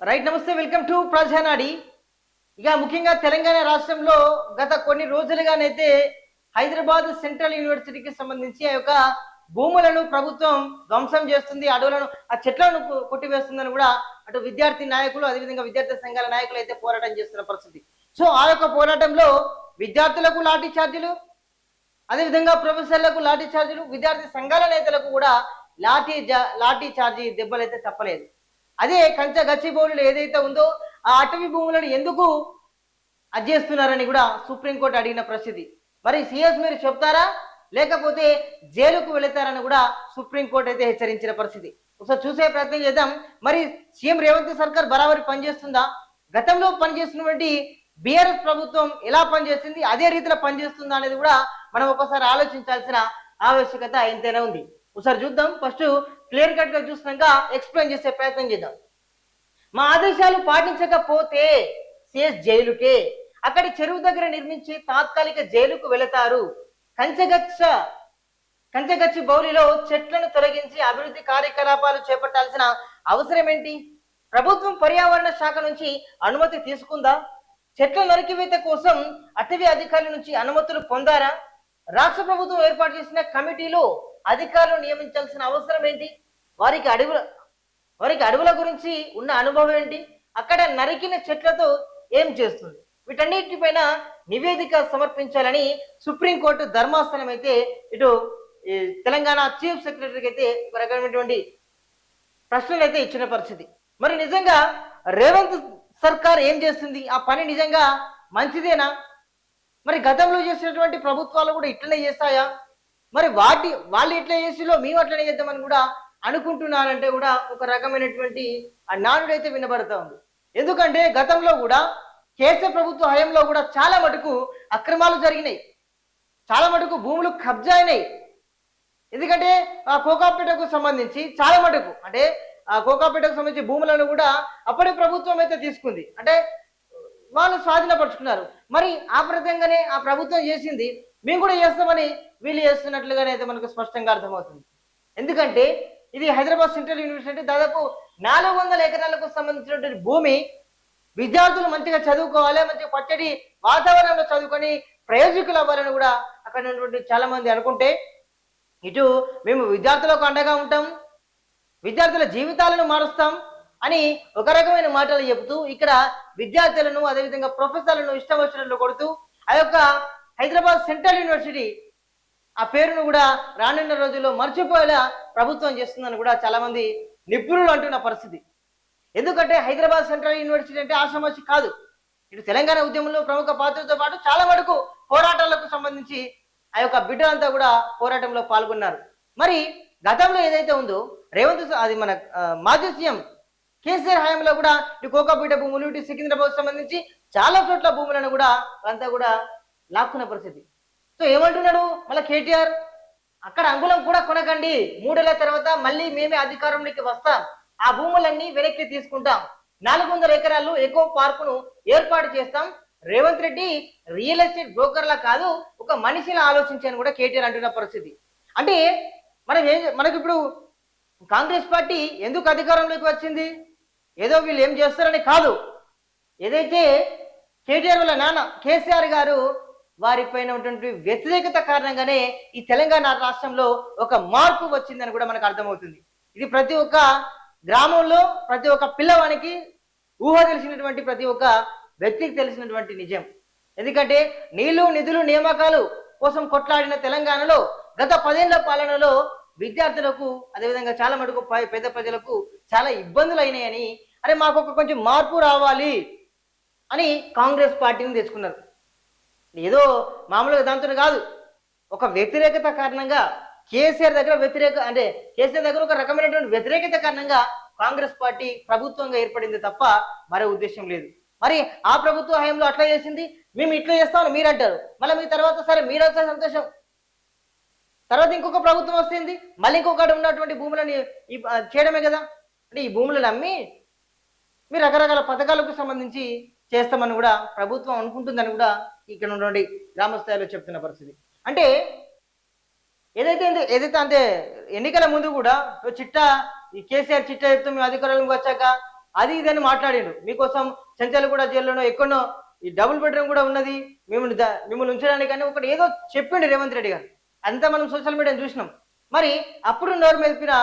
Right నమస్తే welcome to ప్రజానాడి ఇక ముఖ్యంగా తెలంగాణ రాష్ట్రంలో గత కొన్ని రోజులుగానైతే హైదరాబాద్ సెంట్రల్ యూనివర్సిటీకి సంబంధించి ఆ యొక్క భూములను ప్రభుత్వం ధ్వంసం చేస్తుంది అడవులను ఆ చెట్లను కొట్టివేస్తుందని కూడా అటు విద్యార్థి నాయకులు అదేవిధంగా విద్యార్థి సంఘాల నాయకులు అయితే పోరాటం చేస్తున్న పరిస్థితి. సో ఆ యొక్క పోరాటంలో విద్యార్థులకు లాఠీ ఛార్జీలు అదేవిధంగా ప్రొఫెసర్లకు లాఠీ ఛార్జీలు విద్యార్థి సంఘాల నేతలకు కూడా లాఠీ జా- లాఠీ ఛార్జీ దెబ్బలు అయితే తప్పలేదు. అదే కంచ గచ్చిబౌలులు ఏదైతే ఉందో ఆ అటవీ భూములను ఎందుకు అధ్యస్తున్నారని కూడా సుప్రీంకోర్టు అడిగిన పరిస్థితి మరి సిఎస్ మీరు చెప్తారా? లేకపోతే జైలుకు వెళతారని కూడా సుప్రీంకోర్టు అయితే హెచ్చరించిన పరిస్థితి. ఒకసారి చూసే ప్రయత్నం చేద్దాం. మరి సీఎం రేవంత్ సర్కార్ బరాబరి పనిచేస్తుందా? గతంలో పనిచేస్తున్నటువంటి బీఆర్ఎస్ ప్రభుత్వం ఎలా పనిచేస్తుంది అదే రీతిలో పనిచేస్తుందా అనేది కూడా మనం ఒకసారి ఆలోచించాల్సిన ఆవశ్యకత ఎంతైనా ఉంది. ఒకసారి చూద్దాం. ఫస్ట్ క్లియర్ కట్గా చూసినాక ఎక్స్ప్లెయిన్ చేసే ప్రయత్నం చేద్దాం. మా ఆదేశాలు పాటించకపోతే సిఎస్ జైలుకే. అక్కడి చెరువు దగ్గర నిర్మించి తాత్కాలిక జైలుకు వెళతారు. కంచగచ్చ కంచగచ్చి బౌలిలో చెట్లను తొలగించి అభివృద్ధి కార్యకలాపాలు చేపట్టాల్సిన అవసరం ఏంటి? ప్రభుత్వం పర్యావరణ శాఖ నుంచి అనుమతి తీసుకుందా? చెట్ల నరికివేత కోసం అటవీ అధికారుల నుంచి అనుమతులు పొందారా? రాష్ట్ర ప్రభుత్వం ఏర్పాటు చేసిన కమిటీలో అధికారులు నియమించాల్సిన అవసరం ఏంటి? వారికి అడవుల వారికి అడవుల గురించి ఉన్న అనుభవం ఏంటి? అక్కడ నరికిన చెట్లతో ఏం చేస్తుంది? వీటన్నిటిపైన నివేదిక సమర్పించాలని సుప్రీంకోర్టు ధర్మాసనం అయితే ఇటు తెలంగాణ చీఫ్ సెక్రటరీకి అయితే ఒక రకమైనటువంటి ప్రశ్నలు అయితే ఇచ్చిన పరిస్థితి. మరి నిజంగా రేవంత్ సర్కార్ ఏం చేస్తుంది? ఆ పని నిజంగా మంచిదేనా? మరి గతంలో చేసినటువంటి ప్రభుత్వాలు కూడా ఇట్లనే చేస్తాయా? మరి వాటి వాళ్ళు ఎట్లా చేసిలో మేము అట్లనే చేద్దామని కూడా అనుకుంటున్నారంటే కూడా ఒక రకమైనటువంటి ఆ నానుడైతే అయితే వినబడతా ఉంది. ఎందుకంటే గతంలో కూడా కేసీఆర్ ప్రభుత్వ హయంలో కూడా చాలా మటుకు అక్రమాలు జరిగినాయి. చాలా మటుకు భూములు కబ్జా అయినాయి. ఎందుకంటే ఆ కోకాపేటకు సంబంధించి చాలా మటుకు అంటే ఆ కోకాపేటకు సంబంధించి భూములను కూడా అప్పటి ప్రభుత్వం అయితే తీసుకుంది. అంటే వాళ్ళు స్వాధీనపరుచుకున్నారు. మరి ఆ ప్రతంగానే ఆ ప్రభుత్వం చేసింది మేము కూడా చేస్తామని వీళ్ళు చేస్తున్నట్లుగానే అయితే మనకు స్పష్టంగా అర్థమవుతుంది. ఎందుకంటే ఇది హైదరాబాద్ సెంట్రల్ యూనివర్సిటీ దాదాపు నాలుగు వందల ఎకరాలకు సంబంధించినటువంటి భూమి విద్యార్థులు మంచిగా చదువుకోవాలి మంచిగా పచ్చడి వాతావరణంలో చదువుకొని ప్రయోజకులు అవ్వాలని కూడా అక్కడ ఉన్నటువంటి చాలా మంది అనుకుంటే ఇటు మేము విద్యార్థులకు అండగా ఉంటాం విద్యార్థుల జీవితాలను మారుస్తాం అని ఒక రకమైన మాటలు చెబుతూ ఇక్కడ విద్యార్థులను అదేవిధంగా ప్రొఫెసర్లను ఇష్టం వచ్చినట్లు కొడుతూ ఆ యొక్క హైదరాబాద్ సెంట్రల్ యూనివర్సిటీ ఆ పేరును కూడా రానున్న రోజుల్లో మర్చిపోయేలా ప్రభుత్వం చేస్తుందని కూడా చాలామంది నిపుణులు అంటున్న పరిస్థితి. ఎందుకంటే హైదరాబాద్ సెంట్రల్ యూనివర్సిటీ అంటే ఆ సమస్య కాదు. ఇటు తెలంగాణ ఉద్యమంలో ప్రముఖ పాత్రతో పాటు చాలా వరకు పోరాటాలకు సంబంధించి ఆ యొక్క బిడ్డలంతా కూడా పోరాటంలో పాల్గొన్నారు. మరి గతంలో ఏదైతే ఉందో రేవంత్ అది మన మాజీ సీఎం కేసీఆర్ హయాంలో కూడా ఇటు కోకాపీట భూములు ఇటు సికింద్రాబాద్ సంబంధించి చాలా చోట్ల భూములను కూడా అంతా కూడా లాక్కున్న పరిస్థితి. సో ఏమంటున్నాడు? మళ్ళీ కేటీఆర్ అక్కడ అంగుళం కూడా కొనకండి. మూడేళ్ళ తర్వాత మళ్ళీ మేమే అధికారంలోకి వస్తాం. ఆ భూములన్నీ వెనక్కి తీసుకుంటాం. నాలుగు వందల ఎకరాలు ఎకో పార్కును ఏర్పాటు చేస్తాం. రేవంత్ రెడ్డి రియల్ ఎస్టేట్ బ్రోకర్లా కాదు ఒక మనిషిని ఆలోచించాను కూడా కేటీఆర్ అంటున్న పరిస్థితి. అంటే మనం ఏం మనకి ఇప్పుడు కాంగ్రెస్ పార్టీ ఎందుకు అధికారంలోకి వచ్చింది? ఏదో వీళ్ళు ఏం చేస్తారని కాదు. ఏదైతే కేటీఆర్ వాళ్ళ నాన్న కేసీఆర్ గారు వారిపైన ఉన్నటువంటి వ్యతిరేకత కారణంగానే ఈ తెలంగాణ రాష్ట్రంలో ఒక మార్పు వచ్చిందని కూడా మనకు అర్థమవుతుంది. ఇది ప్రతి ఒక్క గ్రామంలో ప్రతి ఒక్క పిల్లవానికి ఊహ తెలిసినటువంటి ప్రతి ఒక్క వ్యక్తికి తెలిసినటువంటి నిజం. ఎందుకంటే నీళ్ళు నిధులు నియామకాలు కోసం కొట్లాడిన తెలంగాణలో గత పదేళ్ళ పాలనలో విద్యార్థులకు అదేవిధంగా చాలా మటుకు పెద్ద పేద ప్రజలకు చాలా ఇబ్బందులు అయినాయని అరే మాకు ఒక కొంచెం మార్పు రావాలి అని కాంగ్రెస్ పార్టీని తెచ్చుకున్నారు. ఏదో మామూలుగా దాంతో కాదు. ఒక వ్యతిరేకత కారణంగా కేసీఆర్ దగ్గర వ్యతిరేక అంటే కేసీఆర్ దగ్గర ఒక రకమైనటువంటి వ్యతిరేకత కారణంగా కాంగ్రెస్ పార్టీ ప్రభుత్వంగా ఏర్పడింది తప్ప మరో ఉద్దేశం లేదు. మరి ఆ ప్రభుత్వ హయాంలో అట్లా చేసింది? మేము ఇట్లా చేస్తామని మీరు అంటారు మళ్ళీ మీ తర్వాత సరే మీరు వస్తే సంతోషం. తర్వాత ఇంకొక ప్రభుత్వం వస్తుంది. మళ్ళీ ఇంకొకటి ఉన్నటువంటి భూములని చేయడమే కదా. అంటే ఈ భూములను అమ్మి మీరు రకరకాల పథకాలకు సంబంధించి చేస్తామని కూడా ప్రభుత్వం అనుకుంటుందని కూడా ఇక్కడ ఉన్నటువంటి గ్రామ స్థాయిలో చెప్తున్న పరిస్థితి. అంటే ఏదైతే ఏదైతే అంటే ఎన్నికల ముందు కూడా ఓ చిట్టా ఈ కేసీఆర్ చిట్టా చెప్తూ మేము అధికారంలోకి వచ్చాక అది ఇది అని మాట్లాడిండు. మీకోసం చెంచల్గూడ జైల్లోనో ఎక్కడో ఈ డబుల్ బెడ్రూమ్ కూడా ఉన్నది. మిమ్మల్ని మిమ్మల్ని ఉంచడానికి కానీ ఒకటి ఏదో చెప్పిండు రేవంత్ రెడ్డి గారు. అంతా మనం సోషల్ మీడియా చూసినాం. మరి అప్పుడు నోరు మెదిపిన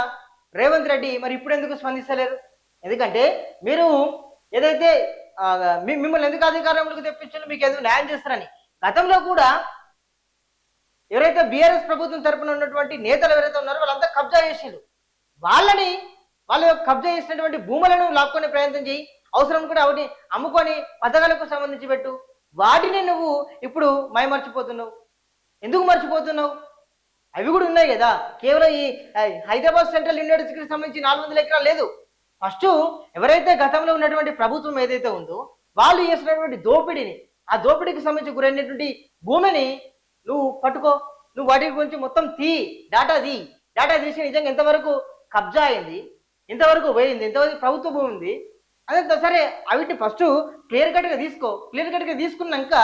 రేవంత్ రెడ్డి మరి ఇప్పుడు ఎందుకు స్పందిస్తలేరు? ఎందుకంటే మీరు ఏదైతే మిమ్మల్ని ఎందుకు అధికారంలోకి తెప్పించారు? మీకు ఎందుకు న్యాయం చేస్తారని. గతంలో కూడా ఎవరైతే బీఆర్ఎస్ ప్రభుత్వం తరపున ఉన్నటువంటి నేతలు ఎవరైతే ఉన్నారో వాళ్ళంతా కబ్జా చేసారు వాళ్ళని వాళ్ళ యొక్క కబ్జా చేసినటువంటి భూములను లాక్కునే ప్రయత్నం చేయి. అవసరం కూడా వాటిని అమ్ముకొని పథకాలకు సంబంధించి పెట్టు. వాటిని నువ్వు ఇప్పుడు మైమర్చిపోతున్నావు. ఎందుకు మర్చిపోతున్నావు? అవి కూడా ఉన్నాయి కదా. కేవలం ఈ హైదరాబాద్ సెంట్రల్ యూనివర్సిటీకి సంబంధించి నాలుగు వందల ఎకరాలు లేదు. ఫస్ట్ ఎవరైతే గతంలో ఉన్నటువంటి ప్రభుత్వం ఏదైతే ఉందో వాళ్ళు చేసినటువంటి దోపిడీని ఆ దోపిడీకి సంబంధించి గురైనటువంటి భూమిని నువ్వు పట్టుకో నువ్వు వాటి గురించి మొత్తం తీ డేటా తీ డేటా తీసి నిజంగా ఎంతవరకు కబ్జా అయింది ఎంతవరకు పోయింది ఎంతవరకు ప్రభుత్వ భూమి ఉంది అదే సరే అవిటి ఫస్ట్ క్లియర్ కట్గా తీసుకో క్లియర్ కట్గా తీసుకున్నాక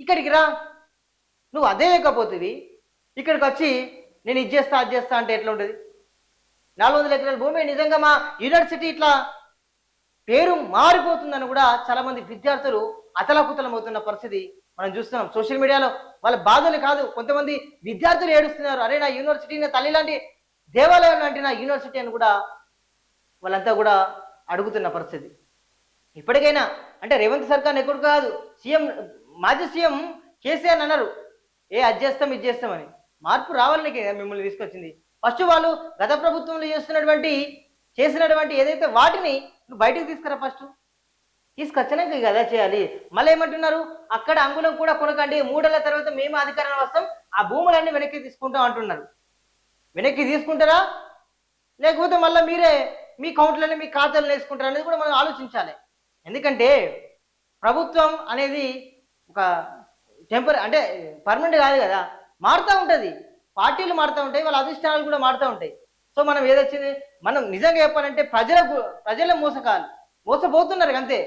ఇక్కడికి రా. నువ్వు అదే లేకపోతుంది ఇక్కడికి వచ్చి నేను ఇది చేస్తా అది చేస్తా అంటే ఎట్లా ఉంటుంది? నాలుగు వందల ఎకరాల భూమి నిజంగా మా యూనివర్సిటీ ఇట్లా పేరు మారిపోతుందని కూడా చాలా మంది విద్యార్థులు అతలాకుతలం అవుతున్న పరిస్థితి మనం చూస్తున్నాం. సోషల్ మీడియాలో వాళ్ళ బాధలు కాదు. కొంతమంది విద్యార్థులు ఏడుస్తున్నారు. అరే నా యూనివర్సిటీ నా తల్లి లాంటి దేవాలయం లాంటి నా యూనివర్సిటీ అని కూడా వాళ్ళంతా కూడా అడుగుతున్న పరిస్థితి. ఇప్పటికైనా అంటే రేవంత్ సర్కార్ ఎక్కడ కాదు. సీఎం మాజీ సీఎం కేసీఆర్ అన్నారు. ఏ అది చేస్తాం ఇది చేస్తామని మార్పు రావాలని మిమ్మల్ని తీసుకొచ్చింది ఫస్ట్ వాళ్ళు గత ప్రభుత్వంలో చేస్తున్నటువంటి చేసినటువంటి ఏదైతే వాటిని నువ్వు బయటకు తీసుకురా ఫస్ట్. తీసుకొచ్చినాక కదా చేయాలి. మళ్ళీ ఏమంటున్నారు? అక్కడ అంగుళం కూడా కొనకండి. మూడేళ్ళ తర్వాత మేము అధికారం వస్తాం. ఆ భూములన్నీ వెనక్కి తీసుకుంటాం అంటున్నారు. వెనక్కి తీసుకుంటారా? లేకపోతే మళ్ళీ మీరే మీ కౌంట్లని మీ ఖాతాలు వేసుకుంటారు అనేది కూడా మనం ఆలోచించాలి. ఎందుకంటే ప్రభుత్వం అనేది ఒక టెంపరీ అంటే పర్మనెంట్ కాదు కదా. మారుతూ ఉంటుంది. పార్టీలు మారుతూ ఉంటాయి వాళ్ళ అధిష్టానాలు కూడా మారుతూ ఉంటాయి. సో మనం ఏదొచ్చింది మనం నిజంగా చెప్పాలంటే ప్రజలకు ప్రజల మోసకాలు మోసపోతున్నారు అంతే.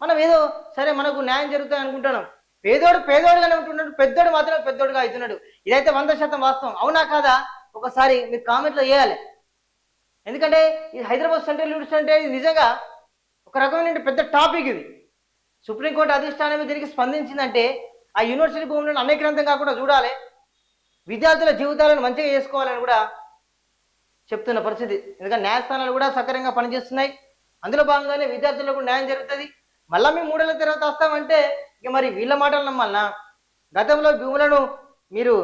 మనం ఏదో సరే మనకు న్యాయం జరుగుతుంది అనుకుంటున్నాం. పేదోడు పేదోడుగానే ఉంటున్నాడు పెద్దోడు మాత్రం పెద్దోడుగా అవుతున్నాడు. ఇదైతే వంద శాతం వాస్తవం. అవునా కాదా? ఒకసారి మీరు కామెంట్లో వేయాలి ఎందుకంటే ఈ హైదరాబాద్ సెంట్రల్ యూనివర్సిటీ అంటే నిజంగా ఒక రకమైన పెద్ద టాపిక్ ఇది. సుప్రీంకోర్టు అధిష్టానం దీనికి స్పందించిందంటే ఆ యూనివర్సిటీ భూములను అనేకరంతం కాకుండా చూడాలి. విద్యార్థుల జీవితాలను మంచిగా చేసుకోవాలని కూడా చెప్తున్న పరిస్థితి. ఎందుకంటే న్యాయస్థానాలు కూడా సక్రమంగా పనిచేస్తున్నాయి. అందులో భాగంగానే విద్యార్థులకు న్యాయం జరుగుతుంది. మళ్ళీ మేము మూడేళ్ళ తర్వాత వస్తామంటే ఇక మరి వీళ్ళ మాటలు నమ్మాలనా? గతంలో భూములను మీరు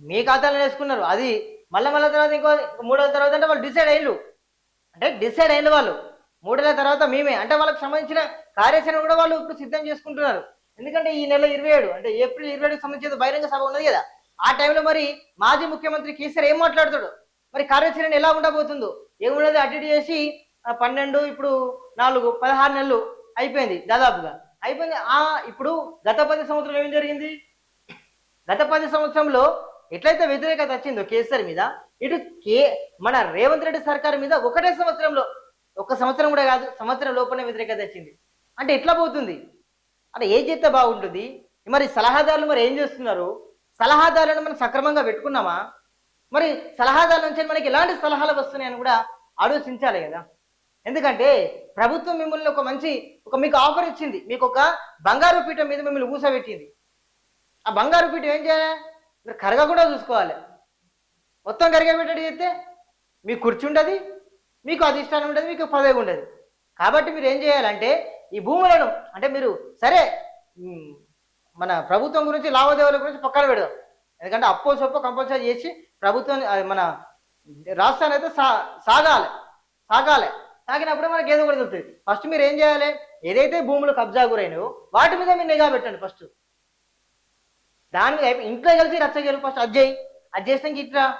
మీ ఖాతాలో వేసుకున్నారు. అది మళ్ళీ మళ్ళీ తర్వాత ఇంకో మూడేళ్ళ తర్వాత అంటే వాళ్ళు డిసైడ్ అయ్యారు అంటే డిసైడ్ అయిన వాళ్ళు. మూడేళ్ళ తర్వాత మేమే. అంటే వాళ్ళకి సంబంధించిన కార్యాచరణ కూడా వాళ్ళు ఇప్పుడు సిద్ధం చేసుకుంటున్నారు. ఎందుకంటే ఈ నెల ఇరవై ఏడు అంటే ఏప్రిల్ ఇరవై ఏడుకి సంబంధించిన బహిరంగ సభ ఉన్నది కదా. ఆ టైంలో మరి మాజీ ముఖ్యమంత్రి కేసీఆర్ ఏం మాట్లాడతాడు? మరి కార్యాచరణ ఎలా ఉండబోతుందో? ఏమున్నది అటు ఇటు చేసి పన్నెండు ఇప్పుడు నాలుగు పదహారు నెలలు అయిపోయింది దాదాపుగా. అయిపోయింది. ఆ ఇప్పుడు గత పది సంవత్సరం ఏం జరిగింది? గత పది సంవత్సరంలో ఎట్లయితే వ్యతిరేకత వచ్చిందో కేసీఆర్ మీద ఇటు కే మన రేవంత్ రెడ్డి సర్కార్ మీద ఒకటే సంవత్సరంలో ఒక సంవత్సరం కూడా కాదు సంవత్సరం లోపలనే వ్యతిరేకత వచ్చింది. అంటే ఎట్లా పోతుంది? అంటే ఏం చేస్తే బాగుంటుంది? మరి సలహాదారులు మరి ఏం చేస్తున్నారు? సలహాదారులను మనం సక్రమంగా పెట్టుకున్నామా? మరి సలహాదారుల నుంచి మనకి ఎలాంటి సలహాలు వస్తున్నాయని కూడా ఆలోచించాలి కదా. ఎందుకంటే ప్రభుత్వం మిమ్మల్ని ఒక మంచి ఒక మీకు ఆఫర్ ఇచ్చింది. మీకు ఒక బంగారు పీఠం మీద మిమ్మల్ని ఊసబెట్టింది. ఆ బంగారు పీఠం ఏం చేయాలి? మీరు కరగ కూడా చూసుకోవాలి. మొత్తం కరిగబెట్టడం చేస్తే మీకు కుర్చీ ఉండదు మీకు అధిష్టానం ఉండదు మీకు పదవి ఉండదు. కాబట్టి మీరు ఏం చేయాలంటే ఈ భూములను అంటే మీరు సరే మన ప్రభుత్వం గురించి లావాదేవీల గురించి పక్కన పెడదాం. ఎందుకంటే అప్పో సొప్పో కంపల్సరీ చేసి ప్రభుత్వం అది మన రాష్ట్రాన్ని అయితే సా సాగాలి. సాగాలి. సాగినప్పుడే మనకి ఏదో కూడా దొరుకుతుంది. ఫస్ట్ మీరు ఏం చేయాలి? ఏదైతే భూములు కబ్జా గురైనవో వాటి మీద మీరు నిఘా పెట్టండి ఫస్ట్. దాని మీద ఇంట్లో కలిసి రచ్చగలు ఫస్ట్. అది చేయి. అది చేస్తాం ఇట్లా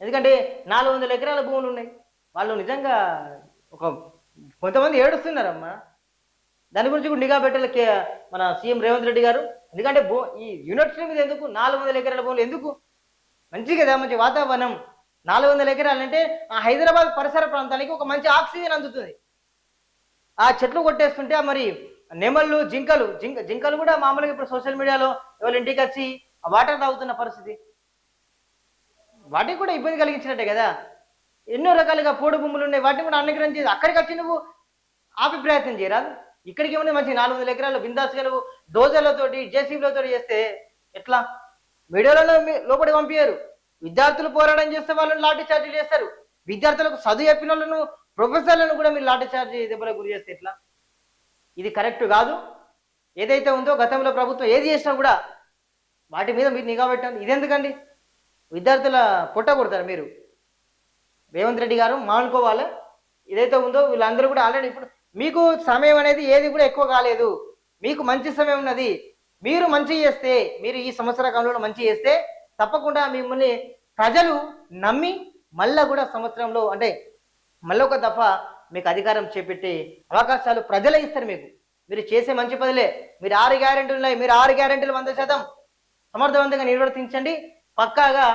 ఎందుకంటే నాలుగు వందల ఎకరాల భూములు ఉన్నాయి. వాళ్ళు నిజంగా ఒక కొంతమంది ఏడుస్తున్నారమ్మా. దాని గురించి కూడా నిఘా పెట్టాలి కే- మన సీఎం రేవంత్ రెడ్డి గారు. ఎందుకంటే భూ ఈ యూనివర్సిటీ మీద ఎందుకు నాలుగు వందల ఎకరాల భూములు ఎందుకు? మంచి కదా మంచి వాతావరణం. నాలుగు వందల ఎకరాలు అంటే ఆ హైదరాబాద్ పరిసర ప్రాంతానికి ఒక మంచి ఆక్సిజన్ అందుతుంది. ఆ చెట్లు కొట్టేస్తుంటే మరి నెమళ్ళు జింకలు జింక జింకలు కూడా మామూలుగా ఇప్పుడు సోషల్ మీడియాలో ఎవరి ఇంటికి వచ్చి వాటర్ తాగుతున్న పరిస్థితి. వాటికి కూడా ఇబ్బంది కలిగించినట్టే కదా. ఎన్నో రకాలుగా పోడు భూములు ఉన్నాయి. వాటిని కూడా అన్నగ్రహం చేసి అక్కడికి వచ్చి నువ్వు ఆపి ప్రయత్నం చేయరాదు. ఇక్కడికి ఏమైనా మంచి నాలుగు వందల ఎకరాలు బిందాసుగా నువ్వు డోజర్లతోటి జేసీబీలతో చేస్తే ఎట్లా? మీడియాలో లోపలి లోపలికి పంపించారు విద్యార్థులు పోరాటం చేస్తే వాళ్ళని లాఠీ చార్జీలు చేస్తారు. విద్యార్థులకు చదువు చెప్పిన వాళ్ళను ప్రొఫెసర్లను కూడా మీరు లాఠీ చార్జీ దెబ్బలకు గురి చేస్తే ఎట్లా? ఇది కరెక్ట్ కాదు. ఏదైతే ఉందో గతంలో ప్రభుత్వం ఏది చేసినా కూడా వాటి మీద మీరు నిఘా పెట్టండి. ఇదెందుకండి? విద్యార్థుల పొట్ట కొడతారు మీరు. రేవంత్ రెడ్డి గారు మానుకోవాలి? ఏదైతే ఉందో వీళ్ళందరూ కూడా ఆల్రెడీ ఇప్పుడు మీకు సమయం అనేది ఏది కూడా ఎక్కువ కాలేదు. మీకు మంచి సమయం ఉన్నది. మీరు మంచి చేస్తే మీరు ఈ సంవత్సర కాలంలో మంచి చేస్తే తప్పకుండా మిమ్మల్ని ప్రజలు నమ్మి మళ్ళా కూడా సంవత్సరంలో అంటే మళ్ళీ ఒక దఫా మీకు అధికారం చేపెట్టి అవకాశాలు ప్రజలే ఇస్తారు మీకు. మీరు చేసే మంచి పనులే. మీరు ఆరు గ్యారెంటీలు ఉన్నాయి. మీరు ఆరు గ్యారెంటీలు వంద శాతం సమర్థవంతంగా నిర్వర్తించండి. పక్కాగా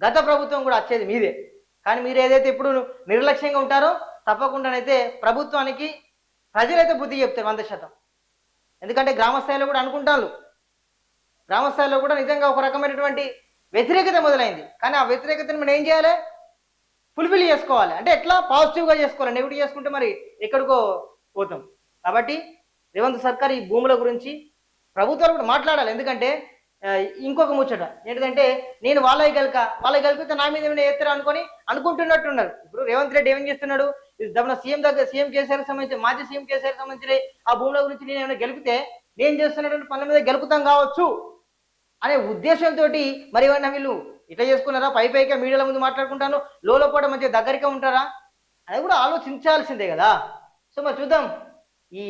గత ప్రభుత్వం కూడా వచ్చేది మీదే. కానీ మీరు ఏదైతే ఇప్పుడు నిర్లక్ష్యంగా ఉంటారో తప్పకుండానైతే ప్రభుత్వానికి ప్రజలైతే బుద్ధి చెప్తారు వంద శాతం. ఎందుకంటే గ్రామ స్థాయిలో కూడా అనుకుంటాను గ్రామ స్థాయిలో కూడా నిజంగా ఒక రకమైనటువంటి వ్యతిరేకత మొదలైంది. కానీ ఆ వ్యతిరేకతను మనం ఏం చేయాలి? ఫుల్ఫిల్ చేసుకోవాలి. అంటే ఎట్లా? పాజిటివ్గా చేసుకోవాలి. నెగిటివ్ చేసుకుంటే మరి ఎక్కడికో పోతాం. కాబట్టి రేవంత్ సర్కార్ ఈ భూముల గురించి ప్రభుత్వాలు కూడా మాట్లాడాలి. ఎందుకంటే ఇంకొక ముచ్చట. ఏంటంటే నేను వాళ్ళకి గెలక వాళ్ళకి గెలిపితే నా మీద ఏమైనా ఎత్తారు అనుకొని అనుకుంటున్నట్టున్నారు. ఇప్పుడు రేవంత్ రెడ్డి ఏం చేస్తున్నాడు? ఇది దమన సీఎం దగ్గర సీఎం కేసీఆర్ సంబంధించి మాజీ సీఎం కేసీఆర్ సంబంధించిన ఆ భూముల గురించి నేను ఏమైనా గెలిపితే నేను చేస్తున్నటువంటి పనుల మీద గెలుపుతాం కావచ్చు అనే ఉద్దేశంతో మరి ఏమైనా వీళ్ళు ఇట్లా చేసుకున్నారా? పై పైగా మీడియాల ముందు మాట్లాడుకుంటాను. లోపల మంచిగా దగ్గరగా ఉంటారా? అది కూడా ఆలోచించాల్సిందే కదా. సో మరి చూద్దాం. ఈ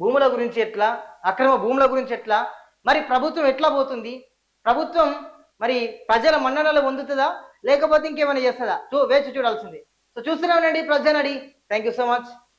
భూముల గురించి ఎట్లా? అక్రమ భూముల గురించి ఎట్లా? మరి ప్రభుత్వం ఎట్లా పోతుంది? ప్రభుత్వం మరి ప్రజల మన్ననలు పొందుతుందా? లేకపోతే ఇంకేమైనా చేస్తుందా? చూ వేచి చూడాల్సింది. సో చూస్తూనే ఉండండి ప్రజనడి థ్యాంక్ యూ సో మచ్